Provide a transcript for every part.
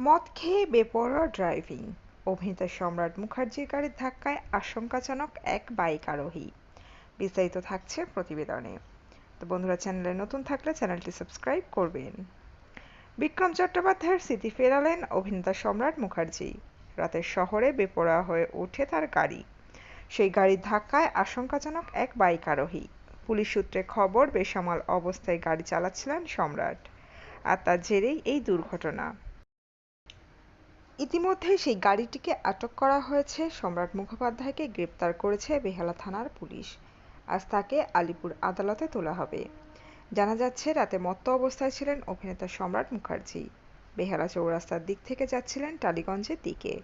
মদ খেয়ে বেপরোয়া ড্রাইভিং। অভিনেতা সম্রাট মুখার্জির গাড়ির ধাক্কায় আশঙ্কাজনক এক বাইক আরোহী। বিস্তারিত থাকছে প্রতিবেদনে। তো বন্ধুরা, চ্যানেলে নতুন থাকলে চ্যানেলটি সাবস্ক্রাইব করবেন। বিক্রম চট্টোপাধ্যায়ের স্মৃতি ফেরালেন অভিনেতা সম্রাট মুখার্জি। রাতের শহরে বেপরোয়া হয়ে ওঠে তার গাড়ি। সেই গাড়ির ধাক্কায় আশঙ্কাজনক এক বাইক আরোহী। পুলিশ সূত্রে খবর, বেসামাল অবস্থায় গাড়ি চালাচ্ছিলেন সম্রাট। আর তার জেরেই এই দুর্ঘটনা। ইতিমধ্যে সেই গাড়িটিকে আটক করা হয়েছে। সম্রাট মুখোপাধ্যায়কে গ্রেপ্তার করেছে বেহালা থানার পুলিশ। আজ তাকে আলিপুর আদালতে তোলা হবে। জানা যাচ্ছে, রাতে মত্ত অবস্থায় ছিলেন অভিনেতা সম্রাট মুখার্জি। বেহালা চৌরাস্তার দিক থেকে যাচ্ছিলেন টালিগঞ্জের দিকে।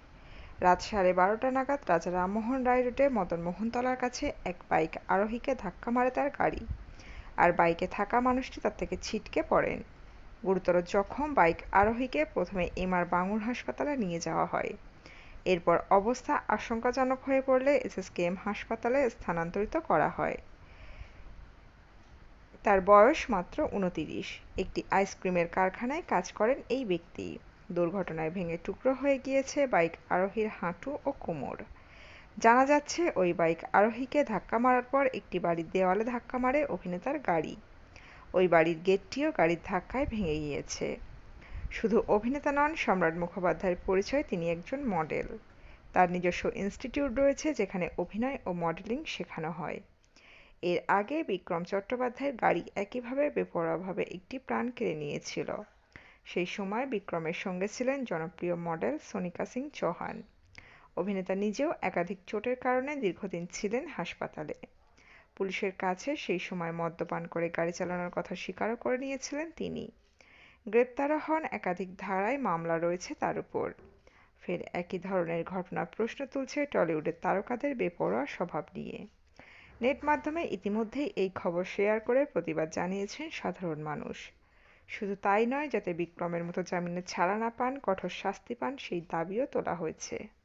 রাত সাড়ে বারোটা নাগাদ রাজা রামমোহন রায় রোডে মদন মোহনতলার কাছে এক বাইক আরোহীকে ধাক্কা মারে তার গাড়ি। আর বাইকে থাকা মানুষটি তার থেকে ছিটকে পড়েন। গুরুতর জখম বাইক আরোহীকে প্রথমে এমআর বাঙুর হাসপাতালে নিয়ে যাওয়া হয়। এরপর অবস্থা আশঙ্কাজনক হয়ে পড়লে এসএসকেএম হাসপাতালে স্থানান্তরিত করা হয়। তার বয়স মাত্র উনতিরিশ। একটি আইসক্রিমের কারখানায় কাজ করেন এই ব্যক্তি। দুর্ঘটনায় ভেঙে টুকরো হয়ে গিয়েছে বাইক আরোহীর হাঁটু ও কোমর। জানা যাচ্ছে, ওই বাইক আরোহীকে ধাক্কা মারার পর একটি বাড়ির দেওয়ালে ধাক্কা মারে অভিনেতার গাড়ি। ওই বাড়ির গেটটিও গাড়ির ধাক্কায় ভেঙে গিয়েছে। শুধু অভিনেতা নন, সম্রাট মুখোপাধ্যায়ের পরিচয় তিনি একজন মডেল। তার নিজস্ব ইনস্টিটিউট রয়েছে, যেখানে অভিনয় ও মডেলিং শেখানো হয়। এর আগে বিক্রম চট্টোপাধ্যায়ের গাড়ি একইভাবে বেপরোয়াভাবে একটি প্রাণ কেড়ে নিয়েছিল। সেই সময় বিক্রমের সঙ্গে ছিলেন জনপ্রিয় মডেল সোনিকা সিং চৌহান। অভিনেতা নিজেও একাধিক চোটের কারণে দীর্ঘদিন ছিলেন হাসপাতালে। পুলিশের কাছে সেই সময় মদ্যপান করে গাড়ি চালানোর কথা স্বীকারও করে নিয়েছিলেন তিনি। গ্রেপ্তারও হন একাধিক ধারায়, মামলা রয়েছে তার উপর। ফের একই ধরনের ঘটনা প্রশ্ন তুলছে টলিউডের তারকাদের বেপরোয়া স্বভাব নিয়ে। নেট মাধ্যমে ইতিমধ্যেই এই খবর শেয়ার করে প্রতিবাদ জানিয়েছেন সাধারণ মানুষ। শুধু তাই নয়, যাতে বিক্রমের মতো জামিনে ছাড়া না পান, কঠোর শাস্তি পান, সেই দাবিও তোলা হয়েছে।